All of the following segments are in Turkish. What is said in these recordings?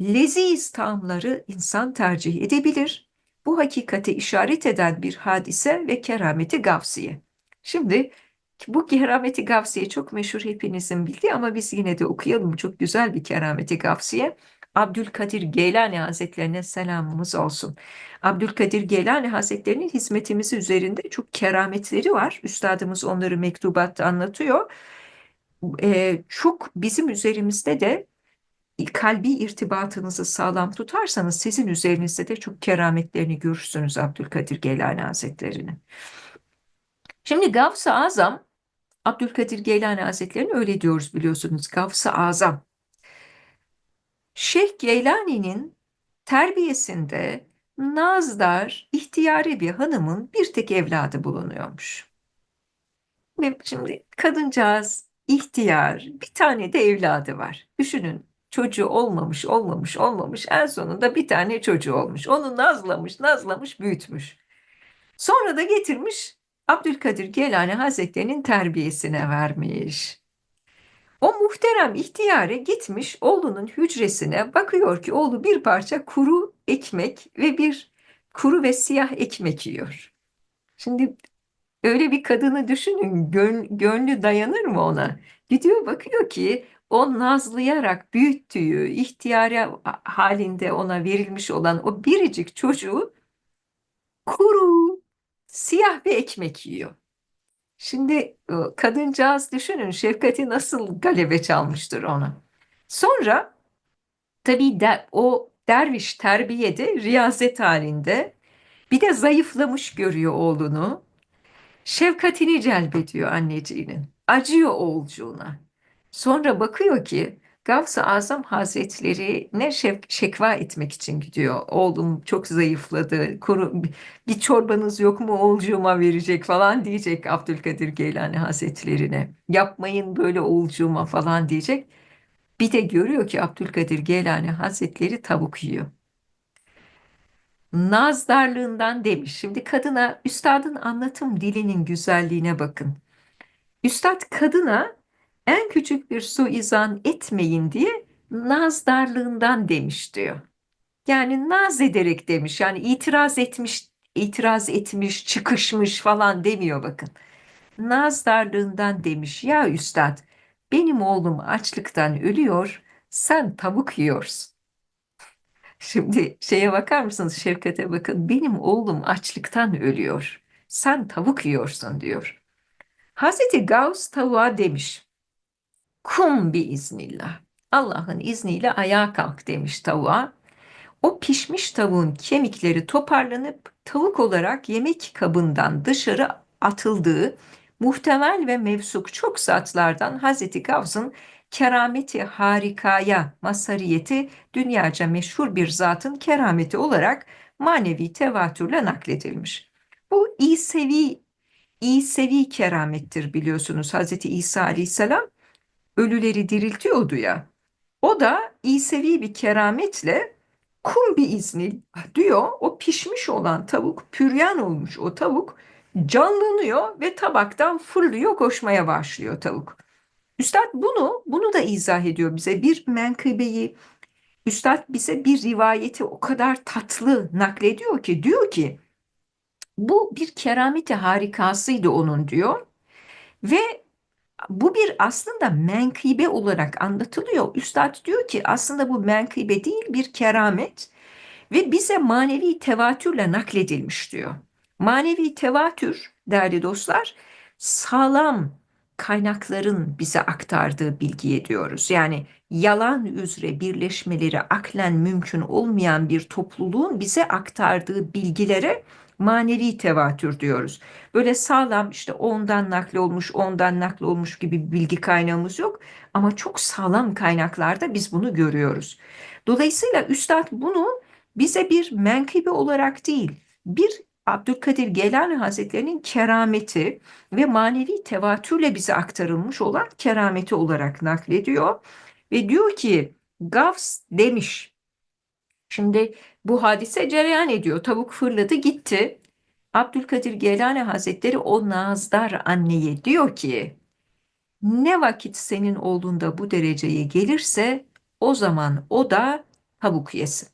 leziz taamları insan tercih edebilir. Bu hakikate işaret eden bir hadise ve kerameti gavsiye. Şimdi bu kerameti gavsiye çok meşhur hepinizin bildiği ama biz yine de okuyalım. Çok güzel bir kerameti gavsiye. Abdülkadir Geylani Hazretlerine selamımız olsun. Abdülkadir Geylani Hazretlerinin hizmetimizi üzerinde çok kerametleri var. Üstadımız onları mektubatta anlatıyor. Ee, çok bizim üzerimizde de kalbi irtibatınızı sağlam tutarsanız sizin üzerinizde de çok kerametlerini görürsünüz Abdülkadir Geylani Hazretleri'nin. Şimdi Gavs-ı Azam, Abdülkadir Geylani Hazretleri'ne öyle diyoruz biliyorsunuz. Gavs-ı Azam. Şeyh Geylani'nin terbiyesinde Nazdar, ihtiyari bir hanımın bir tek evladı bulunuyormuş. Ve şimdi kadıncağız ihtiyar, bir tane de evladı var. Düşünün çocuğu olmamış, olmamış, olmamış. En sonunda bir tane çocuğu olmuş. Onu nazlamış, nazlamış, büyütmüş. Sonra da getirmiş Abdülkadir Geylani Hazretleri'nin terbiyesine vermiş. O muhterem ihtiyare gitmiş oğlunun hücresine bakıyor ki oğlu bir parça kuru ekmek ve bir kuru ve siyah ekmek yiyor. Şimdi öyle bir kadını düşünün gön, gönlü dayanır mı ona? Gidiyor bakıyor ki o nazlayarak büyüttüğü ihtiyara halinde ona verilmiş olan o biricik çocuğu kuru siyah bir ekmek yiyor. Şimdi e, kadıncağız düşünün şefkati nasıl galebe çalmıştır ona. Sonra tabii de, o derviş terbiyede riyazet halinde bir de zayıflamış görüyor oğlunu. Şefkatini celbediyor anneciğinin. Acıyor oğulcuğuna. Sonra bakıyor ki Gavs-ı Azam Hazretlerine şev- şekva etmek için gidiyor. Oğlum çok zayıfladı. Kuru, bir çorbanız yok mu oğulcuğuma verecek falan diyecek Abdülkadir Geylani Hazretlerine. Yapmayın böyle oğulcuğuma falan diyecek. Bir de görüyor ki Abdülkadir Geylani Hazretleri tavuk yiyor. Nazdarlığından demiş. Şimdi kadına üstadın anlatım dilinin güzelliğine bakın. Üstad kadına en küçük bir suizan etmeyin diye nazdarlığından demiş diyor. Yani naz ederek demiş. Yani itiraz etmiş, itiraz etmiş, çıkışmış falan demiyor bakın. Nazdarlığından demiş. Ya üstad, benim oğlum açlıktan ölüyor, sen tavuk yiyorsun. Şimdi şeye bakar mısınız Şevket'e bakın. Benim oğlum açlıktan ölüyor. Sen tavuk yiyorsun diyor. Hazreti Gavs tavuğa demiş. Kum bir iznillah. Allah'ın izniyle ayağa kalk demiş tavuğa. O pişmiş tavuğun kemikleri toparlanıp tavuk olarak yemek kabından dışarı atıldığı muhtemel ve mevsuk çok zatlardan Hazreti Gavs'ın kerameti harikaya masariyeti dünyaca meşhur bir zatın kerameti olarak manevi tevatürle nakledilmiş. Bu İsevi, İsevi keramettir biliyorsunuz. Hazreti İsa Aleyhisselam ölüleri diriltiyordu ya. O da İsevi bir kerametle kum bir izni diyor. O pişmiş olan tavuk, püryan olmuş o tavuk canlanıyor ve tabaktan fırlıyor, koşmaya başlıyor tavuk. Üstad bunu bunu da izah ediyor bize. Bir menkıbeyi Üstad bize bir rivayeti o kadar tatlı naklediyor ki diyor ki bu bir kerameti harikasıydı onun diyor. Ve bu bir aslında menkıbe olarak anlatılıyor. Üstad diyor ki aslında bu menkıbe değil bir keramet ve bize manevi tevatürle nakledilmiş diyor. Manevi tevatür değerli dostlar sağlam kaynakların bize aktardığı bilgiye diyoruz. Yani yalan üzere birleşmeleri aklen mümkün olmayan bir topluluğun bize aktardığı bilgilere manevi tevatür diyoruz. Böyle sağlam işte ondan nakli olmuş, ondan nakli olmuş gibi bilgi kaynağımız yok. Ama çok sağlam kaynaklarda biz bunu görüyoruz. Dolayısıyla Üstad bunu bize bir menkıbe olarak değil, bir Abdülkadir Geylani Hazretleri'nin kerameti ve manevi tevatürle bize aktarılmış olan kerameti olarak naklediyor. Ve diyor ki Gavs demiş. Şimdi bu hadise cereyan ediyor. Tavuk fırladı gitti. Abdülkadir Geylani Hazretleri o nazdar anneye diyor ki ne vakit senin oğlunda bu dereceye gelirse o zaman o da tavuk yesin.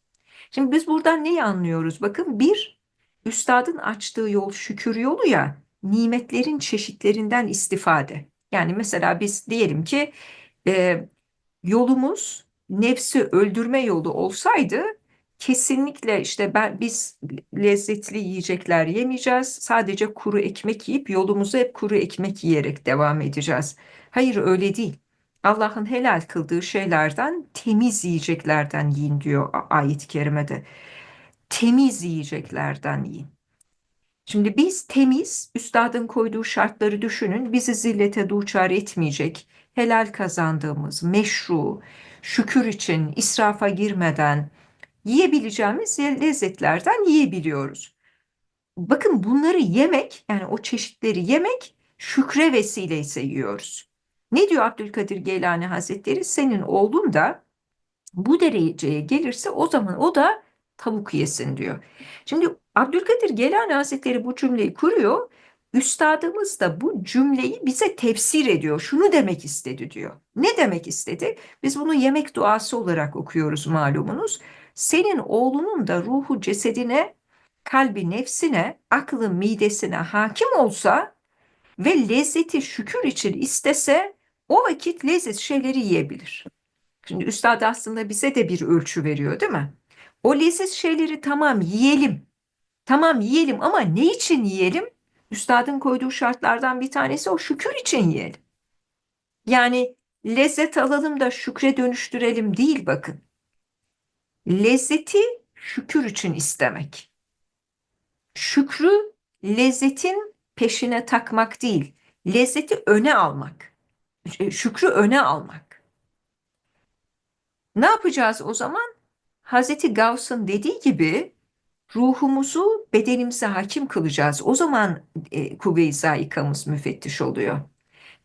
Şimdi biz buradan neyi anlıyoruz? Bakın bir, üstadın açtığı yol şükür yolu ya, nimetlerin çeşitlerinden istifade. Yani mesela biz diyelim ki e, yolumuz nefsi öldürme yolu olsaydı kesinlikle işte ben biz lezzetli yiyecekler yemeyeceğiz. Sadece kuru ekmek yiyip yolumuzu hep kuru ekmek yiyerek devam edeceğiz. Hayır öyle değil. Allah'ın helal kıldığı şeylerden temiz yiyeceklerden yiyin diyor ayet-i kerimede. Temiz yiyeceklerden yiyin. Şimdi biz temiz, üstadın koyduğu şartları düşünün, bizi zillete duçar etmeyecek, helal kazandığımız, meşru, şükür için israfa girmeden yiyebileceğimiz lezzetlerden yiyebiliyoruz. Bakın bunları yemek, yani o çeşitleri yemek şükre vesile ise yiyoruz. Ne diyor Abdülkadir Geylani Hazretleri? Senin oğlun da bu dereceye gelirse o zaman o da tavuk yesin diyor. Şimdi Abdülkadir Geylani Hazretleri bu cümleyi kuruyor. Üstadımız da bu cümleyi bize tefsir ediyor. Şunu demek istedi diyor. Ne demek istedi? Biz bunu yemek duası olarak okuyoruz malumunuz. Senin oğlunun da ruhu cesedine, kalbi nefsine, aklı midesine hakim olsa ve lezzeti şükür için istese o vakit lezzet şeyleri yiyebilir. Şimdi üstad aslında bize de bir ölçü veriyor değil mi? O leziz şeyleri tamam yiyelim. Tamam yiyelim ama ne için yiyelim? Üstadın koyduğu şartlardan bir tanesi o şükür için yiyelim. Yani lezzet alalım da şükre dönüştürelim değil bakın. Lezzeti şükür için istemek. Şükrü lezzetin peşine takmak değil, lezzeti öne almak. Şükrü öne almak. Ne yapacağız o zaman? Hazreti Gauss'un dediği gibi ruhumuzu bedenimize hakim kılacağız. O zaman e, kuvve-i zaikamız müfettiş oluyor.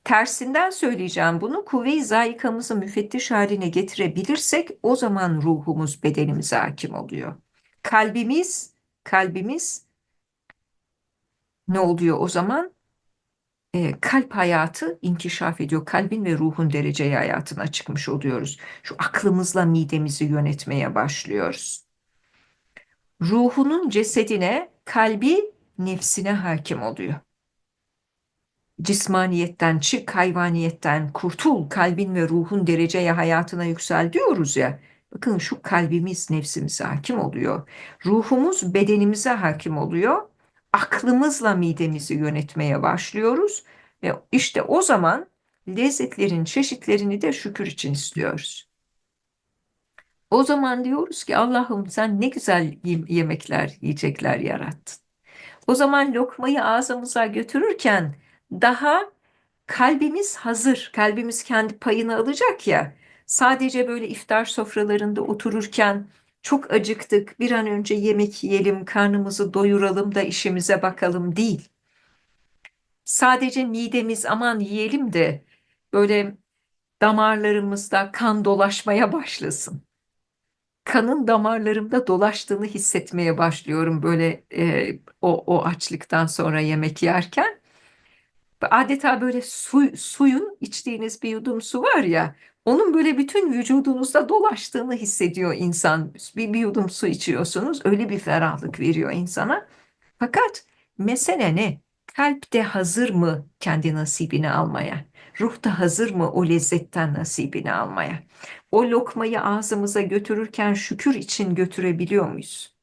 Tersinden söyleyeceğim bunu kuvve-i zaikamızı müfettiş haline getirebilirsek o zaman ruhumuz bedenimize hakim oluyor. Kalbimiz, kalbimiz ne oluyor o zaman? E, kalp hayatı inkişaf ediyor. Kalbin ve ruhun dereceye hayatına çıkmış oluyoruz. Şu aklımızla midemizi yönetmeye başlıyoruz. Ruhunun cesedine, kalbi nefsine hakim oluyor cismaniyetten çık, hayvaniyetten kurtul, kalbin ve ruhun dereceye hayatına yüksel diyoruz ya. Bakın şu kalbimiz nefsimize hakim oluyor. Ruhumuz bedenimize hakim oluyor. Aklımızla midemizi yönetmeye başlıyoruz. Ve işte o zaman lezzetlerin çeşitlerini de şükür için istiyoruz. O zaman diyoruz ki Allah'ım sen ne güzel yemekler, yiyecekler yarattın. O zaman lokmayı ağzımıza götürürken daha kalbimiz hazır, kalbimiz kendi payını alacak ya. Sadece böyle iftar sofralarında otururken çok acıktık, bir an önce yemek yiyelim, karnımızı doyuralım da işimize bakalım değil. Sadece midemiz aman yiyelim de böyle damarlarımızda kan dolaşmaya başlasın. Kanın damarlarımda dolaştığını hissetmeye başlıyorum böyle e, o, o açlıktan sonra yemek yerken adeta böyle su, suyun içtiğiniz bir yudum su var ya onun böyle bütün vücudunuzda dolaştığını hissediyor insan. Bir, bir yudum su içiyorsunuz öyle bir ferahlık veriyor insana. Fakat mesele ne? Kalp de hazır mı kendi nasibini almaya? Ruh da hazır mı o lezzetten nasibini almaya? O lokmayı ağzımıza götürürken şükür için götürebiliyor muyuz?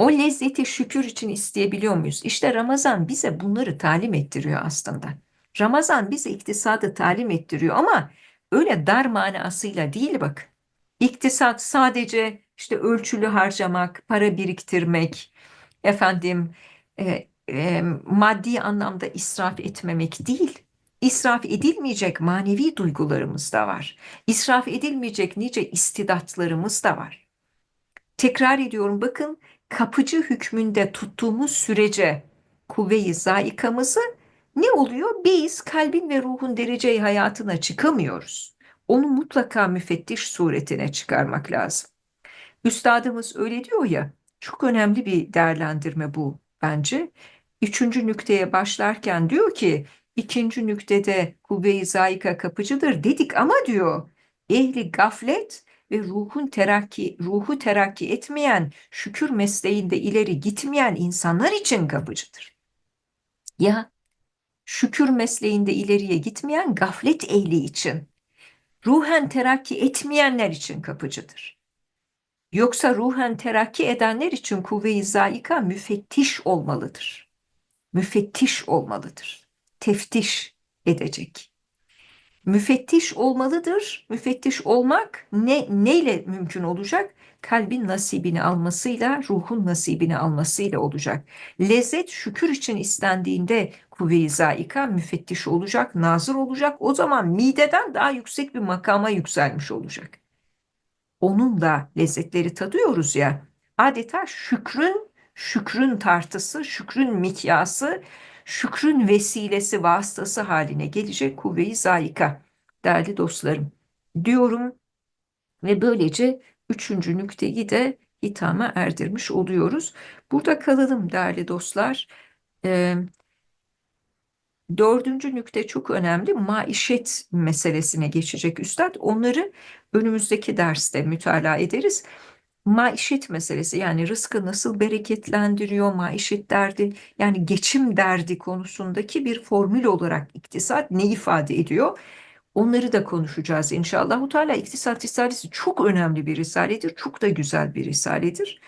O lezzeti şükür için isteyebiliyor muyuz? İşte Ramazan bize bunları talim ettiriyor aslında. Ramazan bize iktisadı talim ettiriyor ama öyle dar manasıyla değil bak. İktisat sadece işte ölçülü harcamak, para biriktirmek, efendim e, e, maddi anlamda israf etmemek değil. İsraf edilmeyecek manevi duygularımız da var. İsraf edilmeyecek nice istidatlarımız da var. Tekrar ediyorum bakın kapıcı hükmünde tuttuğumuz sürece kuvve-i zaikamızı ne oluyor? Biz kalbin ve ruhun dereceyi hayatına çıkamıyoruz. Onu mutlaka müfettiş suretine çıkarmak lazım. Üstadımız öyle diyor ya, çok önemli bir değerlendirme bu bence. Üçüncü nükteye başlarken diyor ki, ikinci nüktede kuvve-i zaika kapıcıdır dedik ama diyor, ehli gaflet ve ruhun terakki, ruhu terakki etmeyen, şükür mesleğinde ileri gitmeyen insanlar için kapıcıdır. Ya şükür mesleğinde ileriye gitmeyen gaflet ehli için, ruhen terakki etmeyenler için kapıcıdır. Yoksa ruhen terakki edenler için kuvve-i zayika müfettiş olmalıdır. Müfettiş olmalıdır. Teftiş edecek. Müfettiş olmalıdır. Müfettiş olmak ne neyle mümkün olacak? Kalbin nasibini almasıyla, ruhun nasibini almasıyla olacak. Lezzet şükür için istendiğinde kuvve-i zaika müfettiş olacak, nazır olacak. O zaman mideden daha yüksek bir makama yükselmiş olacak. Onun da lezzetleri tadıyoruz ya. Adeta şükrün, şükrün tartısı, şükrün mikyası, şükrün vesilesi, vasıtası haline gelecek kuvve-i zayika. Değerli dostlarım, diyorum ve böylece üçüncü nükteyi de hitama erdirmiş oluyoruz. Burada kalalım değerli dostlar. Ee, dördüncü nükte çok önemli. Maişet meselesine geçecek üstad. Onları önümüzdeki derste mütalaa ederiz. Maişet meselesi yani rızkı nasıl bereketlendiriyor, maişet derdi yani geçim derdi konusundaki bir formül olarak iktisat ne ifade ediyor? Onları da konuşacağız inşallah. Teala İktisat Risalesi çok önemli bir risaledir. Çok da güzel bir risaledir.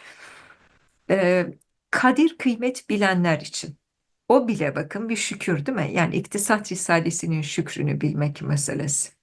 Ee, kadir kıymet bilenler için. O bile bakın bir şükür değil mi? Yani İktisat Risalesi'nin şükrünü bilmek meselesi.